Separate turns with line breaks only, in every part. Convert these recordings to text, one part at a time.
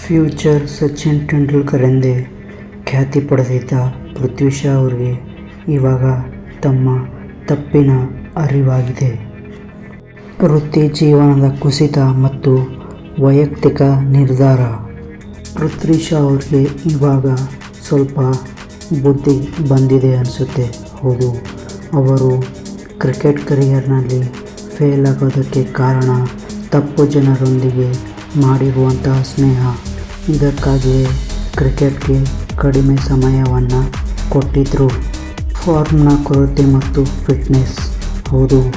Future Sachin Tendulkar ಎಂದೇ ಖ್ಯಾತಿ ಪಡೆದಿದ್ದ ಪೃಥ್ವಿ ಶಾ ಅವರಿಗೆ ಇವಾಗ ತಮ್ಮ ತಪ್ಪಿನ ಅರಿವಾಗಿದೆ. ವೃತ್ತಿ ಜೀವನದ ಕುಸಿತ ಮತ್ತು ವೈಯಕ್ತಿಕ ನಿರ್ಧಾರ. ಪೃಥ್ವಿ ಶಾ ಅವ್ರಿಗೆ ಇವಾಗ ಸ್ವಲ್ಪ ಬುದ್ಧಿ ಬಂದಿದೆ ಅನಿಸುತ್ತೆ. ಹೌದು, ಅವರು ಕ್ರಿಕೆಟ್ ಕರಿಯರ್ನಲ್ಲಿ ಫೇಲ್ ಆಗೋದಕ್ಕೆ ಕಾರಣ ತಪ್ಪು ಜನರೊಂದಿಗೆ ಮಾಡಿರುವಂತಹ ಸ್ನೇಹ. ಇದಕ್ಕಾಗಿಯೇ ಕ್ರಿಕೆಟ್ಗೆ ಕಡಿಮೆ ಸಮಯವನ್ನು ಕೊಟ್ಟಿದ್ದರು ಫಾರ್ಮ್ನ ಕೊರತೆ ಮತ್ತು ಫಿಟ್ನೆಸ್. ಹೌದು.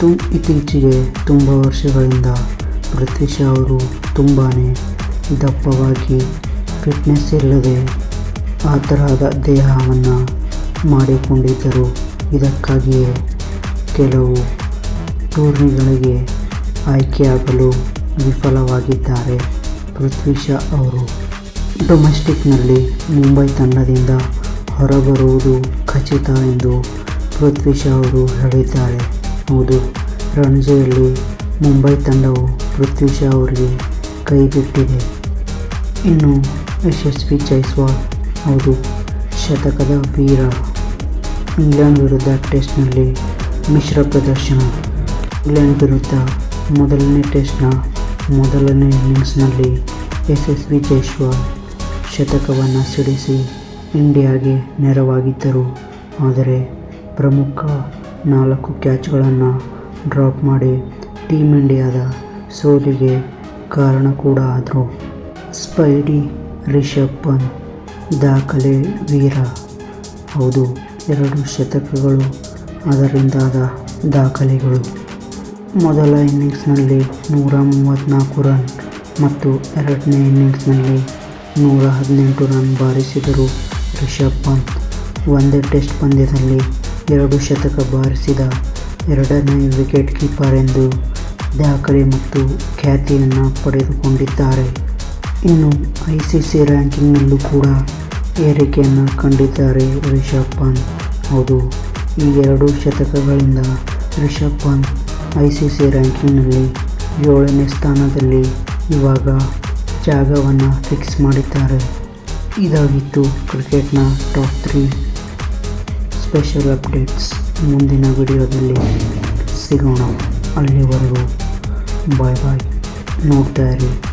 ತು, ಇತ್ತೀಚೆಗೆ ತುಂಬ ವರ್ಷಗಳಿಂದ ಪೃಥ್ವಿ ಅವರು ತುಂಬಾ ದಪ್ಪವಾಗಿ ಫಿಟ್ನೆಸ್ ಇಲ್ಲದೆ ಆ ತರಹದ ದೇಹವನ್ನು ಮಾಡಿಕೊಂಡಿದ್ದರು. ಇದಕ್ಕಾಗಿಯೇ ಕೆಲವು ಟೂರ್ನಿಗಳಿಗೆ ಆಯ್ಕೆಯಾಗಲು ವಿಫಲವಾಗಿದ್ದಾರೆ. ಪೃಥ್ವಿ ಶಾ ಅವರು ಡೊಮೆಸ್ಟಿಕ್ನಲ್ಲಿ ಮುಂಬೈ ತಂಡದಿಂದ ಹೊರಬರುವುದು ಖಚಿತ ಎಂದು ಪೃಥ್ವಿ ಶಾ ಅವರು ಹೇಳಿದ್ದಾರೆ. ಹೌದು, ರಣಜಿಯಲ್ಲಿ ಮುಂಬೈ ತಂಡವು ಪೃಥ್ವಿ ಶಾ ಅವರಿಗೆ ಕೈಬಿಟ್ಟಿದೆ. ಇನ್ನು ಯಶಸ್ವಿ ಜೈಸ್ವಾಲ್, ಹೌದು, ಶತಕದ ವೀರ, ಇಂಗ್ಲೆಂಡ್ ವಿರುದ್ಧ ಟೆಸ್ಟ್ನಲ್ಲಿ ಮಿಶ್ರ ಪ್ರದರ್ಶನ. ಇಂಗ್ಲೆಂಡ್ ವಿರುದ್ಧ ಮೊದಲನೇ ಟೆಸ್ಟ್ನ ಮೊದಲನೇ ಇನ್ನಿಂಗ್ಸ್ನಲ್ಲಿ ವಿ ಜೈಸ್ವಾಲ್ ಶತಕವನ್ನು ಸಿಡಿಸಿ ಇಂಡಿಯಾಗೆ ನೆರವಾಗಿದ್ದರು. ಆದರೆ ಪ್ರಮುಖ ನಾಲ್ಕು ಕ್ಯಾಚ್ಗಳನ್ನು ಡ್ರಾಪ್ ಮಾಡಿ ಟೀಮ್ ಇಂಡಿಯಾದ ಸೋಲಿಗೆ ಕಾರಣ ಕೂಡ ಆದರು. ಸ್ಪೈಡಿ ರಿಷಬ್ ಪಂತ್ ದಾಖಲೆ ವೀರ. ಹೌದು, ಎರಡು ಶತಕಗಳು ಅದರಿಂದಾದ ದಾಖಲೆಗಳು. ಮೊದಲ ಇನ್ನಿಂಗ್ಸ್ನಲ್ಲಿ ನೂರ ಮೂವತ್ತ್ನಾಲ್ಕು ರನ್ ಮತ್ತು ಎರಡನೇ ಇನ್ನಿಂಗ್ಸ್ನಲ್ಲಿ ನೂರ ಹದಿನೆಂಟು ರನ್ ಬಾರಿಸಿದರು ರಿಷಬ್ ಪಂತ್. ಒಂದೇ ಟೆಸ್ಟ್ ಪಂದ್ಯದಲ್ಲಿ ಎರಡು ಶತಕ ಬಾರಿಸಿದ ಎರಡನೇ ವಿಕೆಟ್ ಕೀಪರ್ ಎಂದು ದಾಖಲೆ ಮತ್ತು ಖ್ಯಾತಿಯನ್ನು ಪಡೆದುಕೊಂಡಿದ್ದಾರೆ. ಇನ್ನು ಐ ಸಿ ಸಿ ರ್ಯಾಂಕಿಂಗ್ನಲ್ಲೂ ಕೂಡ ಏರಿಕೆಯನ್ನು ಕಂಡಿದ್ದಾರೆ ರಿಷಬ್ ಪಂತ್. ಹೌದು, ಈ ಎರಡು ಶತಕಗಳಿಂದ Rishabh Pant I C C ರ್ಯಾಂಕಿಂಗ್ನಲ್ಲಿ ಏಳನೇ ಸ್ಥಾನದಲ್ಲಿ ಇವಾಗ ಜಾಗವನ್ನು ಫಿಕ್ಸ್ ಮಾಡಿದ್ದಾರೆ. ಇದಾಗಿತ್ತು ಕ್ರಿಕೆಟ್ನ ಟಾಪ್ ತ್ರೀ ಸ್ಪೆಷಲ್ ಅಪ್ಡೇಟ್ಸ್ ಮುಂದಿನ ವಿಡಿಯೋದಲ್ಲಿ. ಸಿಗೋಣ ಅಲ್ಲಿವರೆಗೂ. ಬಾಯ್ ಬಾಯ್. ನೋಡ್ತಾ ಇರಿ.